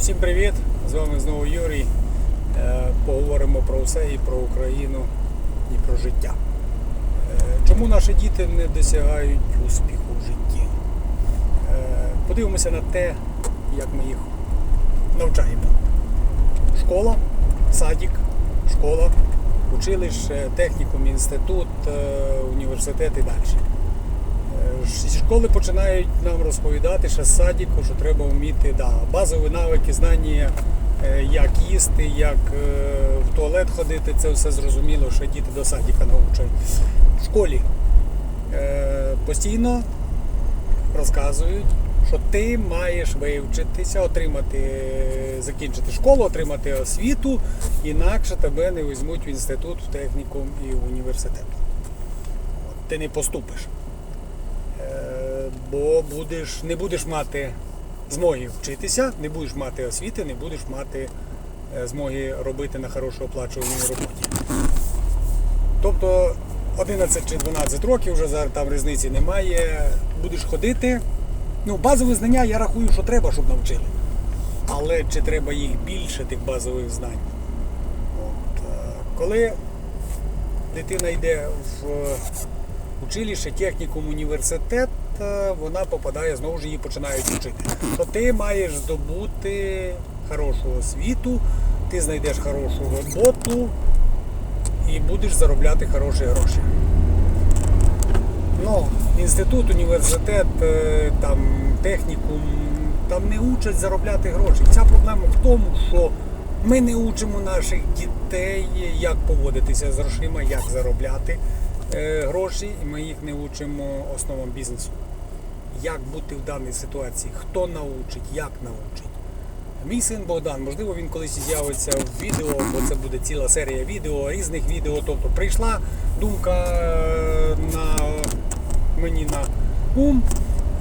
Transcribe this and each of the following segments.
Всім привіт! З вами знову Юрій. Е, Поговоримо про все і про Україну, і про життя. Е, Чому наші діти не досягають успіху в житті? Е, Подивимося на те, як ми їх навчаємо. Школа, садик, школа, училище, технікум, інститут, університет і далі. Зі школи починають нам розповідати ще з садіку, що треба вміти да, базові навики, знання, е, як їсти, як е, в туалет ходити, це все зрозуміло, що діти до садіка навчають. В школі е, постійно розказують, що ти маєш вивчитися, отримати, закінчити школу, отримати освіту, інакше тебе не візьмуть в інститут, в технікум і в університет. Ти не поступиш. Е, бо будеш, не будеш мати змоги вчитися, не будеш мати освіти, не будеш мати е, змоги робити на хорошо оплачуваній роботі. Тобто 11 чи 12 років вже зараз там різниці немає. Будеш ходити. Ну, базові знання я рахую, що треба, щоб навчили. Але чи треба їх більше, тих базових знань? От, е, коли дитина йде в училище, технікум, університет, е, вона попадає, знову ж її починають вчити. То ти маєш здобути хорошу освіту, ти знайдеш хорошу роботу і будеш заробляти хороші гроші. Ну, інститут, університет, е, там, технікум, там не учать заробляти гроші. Вся проблема в тому, що ми не учимо наших дітей, як поводитися з грошима, як заробляти гроші, і ми їх не учимо основам бізнесу. Як бути в даній ситуації, хто научить, як научить. Мій син Богдан, можливо, він колись з'явиться в відео, бо це буде ціла серія відео, різних відео. Тобто прийшла думка е, на мені на ум.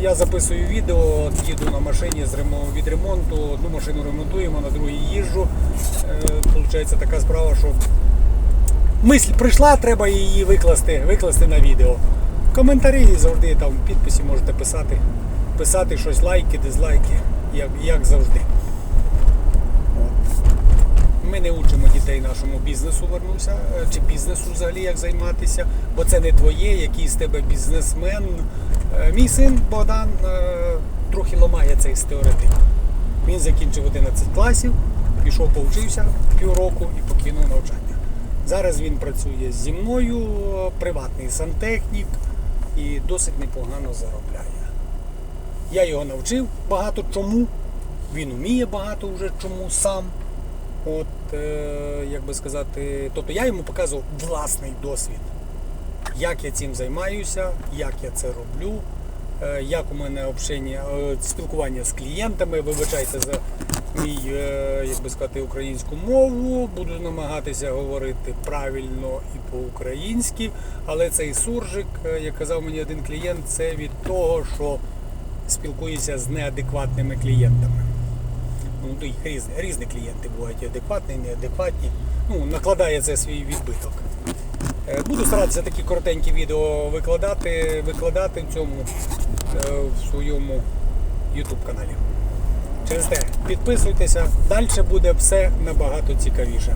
Я записую відео, їду на машині з ремо- від ремонту, одну машину ремонтуємо, на другій їжджу. Е, Получається така справа, що мисль прийшла, треба її викласти, викласти на відео. Коментарі завжди там підписі можете писати, писати щось, лайки, дизлайки, як, як завжди. Ми не учимо дітей нашому бізнесу вернуся, е, чи бізнесу взагалі як займатися, бо це не твоє, який з тебе бізнесмен. Е, Мій син Богдан е, трохи ламає цей стереотип. Він закінчив 11 класів, пішов повчився півроку і покинув навчання. Зараз він працює зі мною, приватний сантехнік і досить непогано заробляє. Я його навчив багато чому. Він вміє багато вже чому сам. От, е, як би сказати, тобто я йому показував власний досвід, як я цим займаюся, як я це роблю, е, як у мене общення, е, спілкування з клієнтами. Вибачайте за мій, е, як би сказати, українську мову. Буду намагатися говорити правильно і по-українськи, але цей суржик, е, як казав мені один клієнт, це від того, що спілкуюся з неадекватними клієнтами. Ну, різні, різні клієнти бувають і адекватні, і неадекватні. Ну, накладає це свій відбиток. Е, Буду старатися такі коротенькі відео викладати, викладати в цьому в своєму YouTube каналі. Через те підписуйтеся, далі буде все набагато цікавіше.